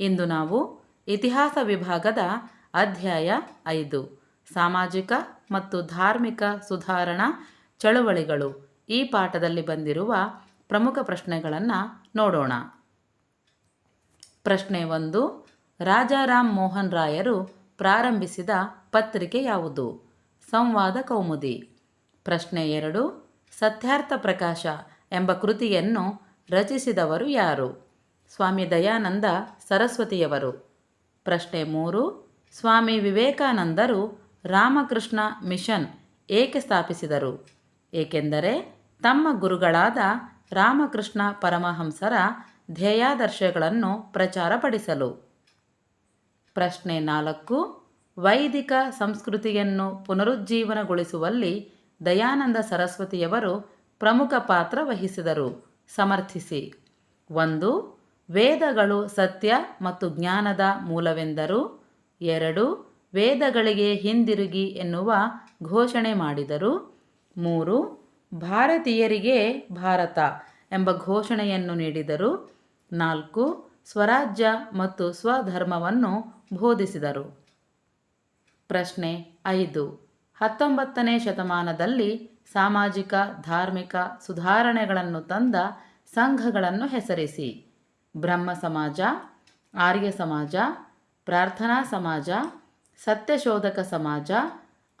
ಇಂದು ನಾವು ಇತಿಹಾಸ ವಿಭಾಗದ ಅಧ್ಯಾಯ ಐದು. ಸಾಮಾಜಿಕ ಮತ್ತು ಧಾರ್ಮಿಕ ಸುಧಾರಣಾ ಚಳುವಳಿಗಳು. ಈ ಪಾಠದಲ್ಲಿ ಬಂದಿರುವ ಪ್ರಮುಖ ಪ್ರಶ್ನೆಗಳನ್ನು ನೋಡೋಣ. ಪ್ರಶ್ನೆ ಒಂದು, ರಾಜಾರಾಮ್ ಮೋಹನ್ ರಾಯರು ಪ್ರಾರಂಭಿಸಿದ ಪತ್ರಿಕೆ ಯಾವುದು? ಸಂವಾದ ಕೌಮುದಿ. ಪ್ರಶ್ನೆ ಎರಡು, ಸತ್ಯಾರ್ಥ ಪ್ರಕಾಶ ಎಂಬ ಕೃತಿಯನ್ನು ರಚಿಸಿದವರು ಯಾರು? ಸ್ವಾಮಿ ದಯಾನಂದ ಸರಸ್ವತಿಯವರು. ಪ್ರಶ್ನೆ ಮೂರು, ಸ್ವಾಮಿ ವಿವೇಕಾನಂದರು ರಾಮಕೃಷ್ಣ ಮಿಷನ್ ಏಕೆ ಸ್ಥಾಪಿಸಿದರು? ಏಕೆಂದರೆ ತಮ್ಮ ಗುರುಗಳಾದ ರಾಮಕೃಷ್ಣ ಪರಮಹಂಸರ ಧ್ಯೇಯಾದರ್ಶಗಳನ್ನು ಪ್ರಚಾರಪಡಿಸಲು. ಪ್ರಶ್ನೆ ನಾಲ್ಕು, ವೈದಿಕ ಸಂಸ್ಕೃತಿಯನ್ನು ಪುನರುಜ್ಜೀವನಗೊಳಿಸುವಲ್ಲಿ ದಯಾನಂದ ಸರಸ್ವತಿಯವರು ಪ್ರಮುಖ ಪಾತ್ರ ವಹಿಸಿದರು. ಸಮರ್ಥಿಸಿ. ಒಂದು ವೇದಗಳು ಸತ್ಯ ಮತ್ತು ಜ್ಞಾನದ ಮೂಲವೆಂದರು. ಎರಡು, ವೇದಗಳಿಗೆ ಹಿಂದಿರುಗಿ ಎನ್ನುವ ಘೋಷಣೆ ಮಾಡಿದರು. ಮೂರು, ಭಾರತೀಯರಿಗೆ ಭಾರತ ಎಂಬ ಘೋಷಣೆಯನ್ನು ನೀಡಿದರು. ನಾಲ್ಕು, ಸ್ವರಾಜ್ಯ ಮತ್ತು ಸ್ವಧರ್ಮವನ್ನು ಬೋಧಿಸಿದರು. ಪ್ರಶ್ನೆ ಐದು, ಹತ್ತೊಂಬತ್ತನೇ ಶತಮಾನದಲ್ಲಿ ಸಾಮಾಜಿಕ, ಧಾರ್ಮಿಕ ಸುಧಾರಣೆಗಳನ್ನು ತಂದ ಸಂಘಗಳನ್ನು ಹೆಸರಿಸಿ. ಬ್ರಹ್ಮ ಸಮಾಜ, ಆರ್ಯ ಸಮಾಜ, ಪ್ರಾರ್ಥನಾ ಸಮಾಜ, ಸತ್ಯಶೋಧಕ ಸಮಾಜ,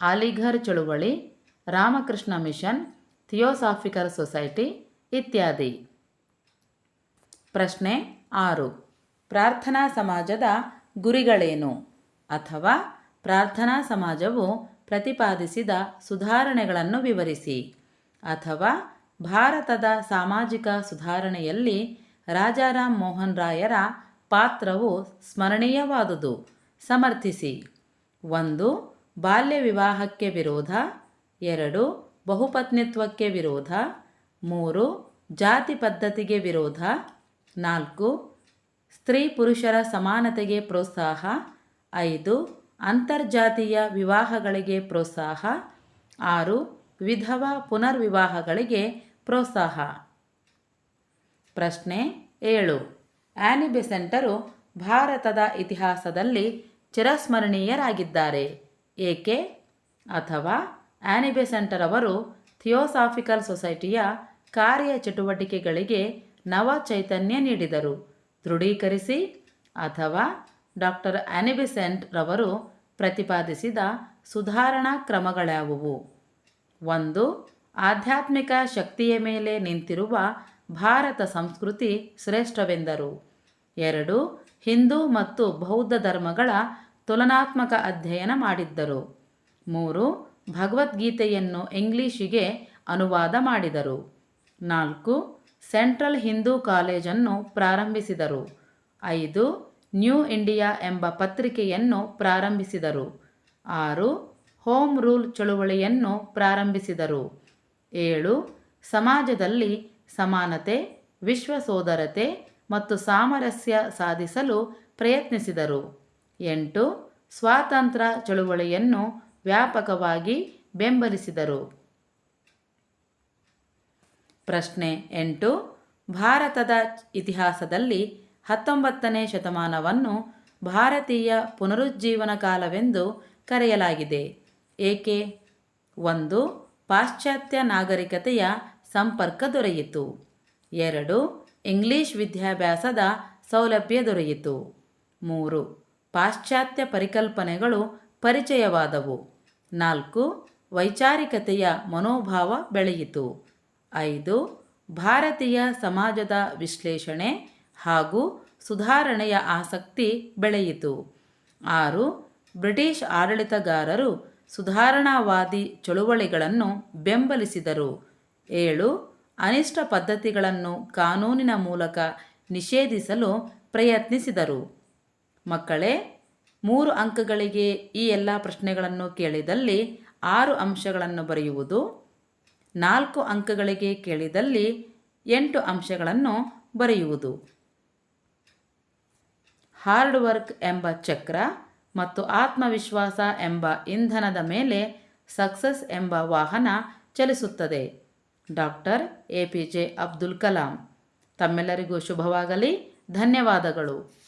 ಅಲಿಘರ್ ಚಳುವಳಿ, ರಾಮಕೃಷ್ಣ ಮಿಷನ್, ಥಿಯೋಸಾಫಿಕಲ್ ಸೊಸೈಟಿ ಇತ್ಯಾದಿ. ಪ್ರಶ್ನೆ ಆರು. ಪ್ರಾರ್ಥನಾ ಸಮಾಜದ ಗುರಿಗಳೇನು? ಅಥವಾ ಪ್ರಾರ್ಥನಾ ಸಮಾಜವು ಪ್ರತಿಪಾದಿಸಿದ ಸುಧಾರಣೆಗಳನ್ನು ವಿವರಿಸಿ. ಅಥವಾ ಭಾರತದ ಸಾಮಾಜಿಕ ಸುಧಾರಣೆಯಲ್ಲಿ ರಾಜಾರಾಮ್ ಮೋಹನ್ ರಾಯರ ಪಾತ್ರವು ಸ್ಮರಣೀಯವಾದುದು. ಸಮರ್ಥಿಸಿ. ಒಂದು, ಬಾಲ್ಯ ವಿವಾಹಕ್ಕೆ ವಿರೋಧ. ಎರಡು, ಬಹುಪತ್ನಿತ್ವಕ್ಕೆ ವಿರೋಧ. ಮೂರು, ಜಾತಿ ಪದ್ಧತಿಗೆ ವಿರೋಧ. ನಾಲ್ಕು, ಸ್ತ್ರೀ ಪುರುಷರ ಸಮಾನತೆಗೆ ಪ್ರೋತ್ಸಾಹ. ಐದು, ಅಂತರ್ಜಾತೀಯ ವಿವಾಹಗಳಿಗೆ ಪ್ರೋತ್ಸಾಹ. ಆರು, ವಿಧವಾ ಪುನರ್ವಿವಾಹಗಳಿಗೆ ಪ್ರೋತ್ಸಾಹ. ಪ್ರಶ್ನೆ ಏಳು. ಆ್ಯನಿ ಬೆಸೆಂಟರು ಭಾರತದ ಇತಿಹಾಸದಲ್ಲಿ ಚಿರಸ್ಮರಣೀಯರಾಗಿದ್ದಾರೆ. ಏಕೆ? ಅಥವಾ ಆ್ಯನಿ ಅವರು ಥಿಯೋಸಾಫಿಕಲ್ ಸೊಸೈಟಿಯ ಕಾರ್ಯ ಚಟುವಟಿಕೆಗಳಿಗೆ ನವ ಚೈತನ್ಯ ನೀಡಿದರು. ದೃಢೀಕರಿಸಿ ಅಥವಾ ಡಾಕ್ಟರ್ ಆ್ಯನಿಬೆಸೆಂಟ್ ರವರು ಪ್ರತಿಪಾದಿಸಿದ ಸುಧಾರಣಾ ಕ್ರಮಗಳ್ಯಾವುವು ಒಂದು, ಆಧ್ಯಾತ್ಮಿಕ ಶಕ್ತಿಯ ಮೇಲೆ ನಿಂತಿರುವ ಭಾರತ ಸಂಸ್ಕೃತಿ ಶ್ರೇಷ್ಠವೆಂದರು. ಎರಡು, ಹಿಂದೂ ಮತ್ತು ಬೌದ್ಧ ಧರ್ಮಗಳ ತುಲನಾತ್ಮಕ ಅಧ್ಯಯನ ಮಾಡಿದ್ದರು. ಮೂರು, ಭಗವದ್ಗೀತೆಯನ್ನು ಇಂಗ್ಲಿಷಿಗೆ ಅನುವಾದ ಮಾಡಿದರು. ನಾಲ್ಕು, ಸೆಂಟ್ರಲ್ ಹಿಂದೂ ಕಾಲೇಜನ್ನು ಪ್ರಾರಂಭಿಸಿದರು. ಐದು, ನ್ಯೂ ಇಂಡಿಯಾ ಎಂಬ ಪತ್ರಿಕೆಯನ್ನು ಪ್ರಾರಂಭಿಸಿದರು. ಆರು, ಹೋಮ್ ರೂಲ್ ಚಳುವಳಿಯನ್ನು ಪ್ರಾರಂಭಿಸಿದರು. ಏಳು, ಸಮಾಜದಲ್ಲಿ ಸಮಾನತೆ ವಿಶ್ವ ಸೋದರತೆ ಮತ್ತು ಸಾಮರಸ್ಯ ಸಾಧಿಸಲು ಪ್ರಯತ್ನಿಸಿದರು. ಎಂಟು, ಸ್ವಾತಂತ್ರ್ಯ ಚಳುವಳಿಯನ್ನು ವ್ಯಾಪಕವಾಗಿ ಬೆಂಬಲಿಸಿದರು. ಪ್ರಶ್ನೆ ಎಂಟು, ಭಾರತದ ಇತಿಹಾಸದಲ್ಲಿ ಹತ್ತೊಂಬತ್ತನೇ ಶತಮಾನವನ್ನು ಭಾರತೀಯ ಪುನರುಜ್ಜೀವನ ಕಾಲವೆಂದು ಕರೆಯಲಾಗಿದೆ. ಏಕೆ? ಒಂದು, ಪಾಶ್ಚಾತ್ಯ ನಾಗರಿಕತೆಯ ಸಂಪರ್ಕ ದೊರೆಯಿತು. ಎರಡು, ಇಂಗ್ಲಿಷ್ ವಿದ್ಯಾಭ್ಯಾಸದ ಸೌಲಭ್ಯ ದೊರೆಯಿತು. ಮೂರು, ಪಾಶ್ಚಾತ್ಯ ಪರಿಕಲ್ಪನೆಗಳು ಪರಿಚಯವಾದವು. ನಾಲ್ಕು, ವೈಚಾರಿಕತೆಯ ಮನೋಭಾವ ಬೆಳೆಯಿತು. ಐದು, ಭಾರತೀಯ ಸಮಾಜದ ವಿಶ್ಲೇಷಣೆ ಹಾಗೂ ಸುಧಾರಣೆಯ ಆಸಕ್ತಿ ಬೆಳೆಯಿತು. ಆರು, ಬ್ರಿಟಿಷ್ ಆಡಳಿತಗಾರರು ಸುಧಾರಣಾವಾದಿ ಚಳುವಳಿಗಳನ್ನು ಬೆಂಬಲಿಸಿದರು. ಏಳು, ಅನಿಷ್ಟ ಪದ್ಧತಿಗಳನ್ನು ಕಾನೂನಿನ ಮೂಲಕ ನಿಷೇಧಿಸಲು ಪ್ರಯತ್ನಿಸಿದರು. ಮಕ್ಕಳೇ, ಮೂರು ಅಂಕಗಳಿಗೆ ಈ ಎಲ್ಲ ಪ್ರಶ್ನೆಗಳನ್ನು ಕೇಳಿದಲ್ಲಿ ಆರು ಅಂಶಗಳನ್ನು ಬರೆಯುವುದು, ನಾಲ್ಕು ಅಂಕಗಳಿಗೆ ಕೇಳಿದಲ್ಲಿ ಎಂಟು ಅಂಶಗಳನ್ನು ಬರೆಯುವುದು. ಹಾರ್ಡ್ ವರ್ಕ್ ಎಂಬ ಚಕ್ರ ಮತ್ತು ಆತ್ಮವಿಶ್ವಾಸ ಎಂಬ ಇಂಧನದ ಮೇಲೆ ಸಕ್ಸಸ್ ಎಂಬ ವಾಹನ ಚಲಿಸುತ್ತದೆ. Doctor A P J Abdul Kalam. ತಮ್ಮೆಲ್ಲರಿಗೂ ಶುಭವಾಗಲಿ. ಧನ್ಯವಾದಗಳು.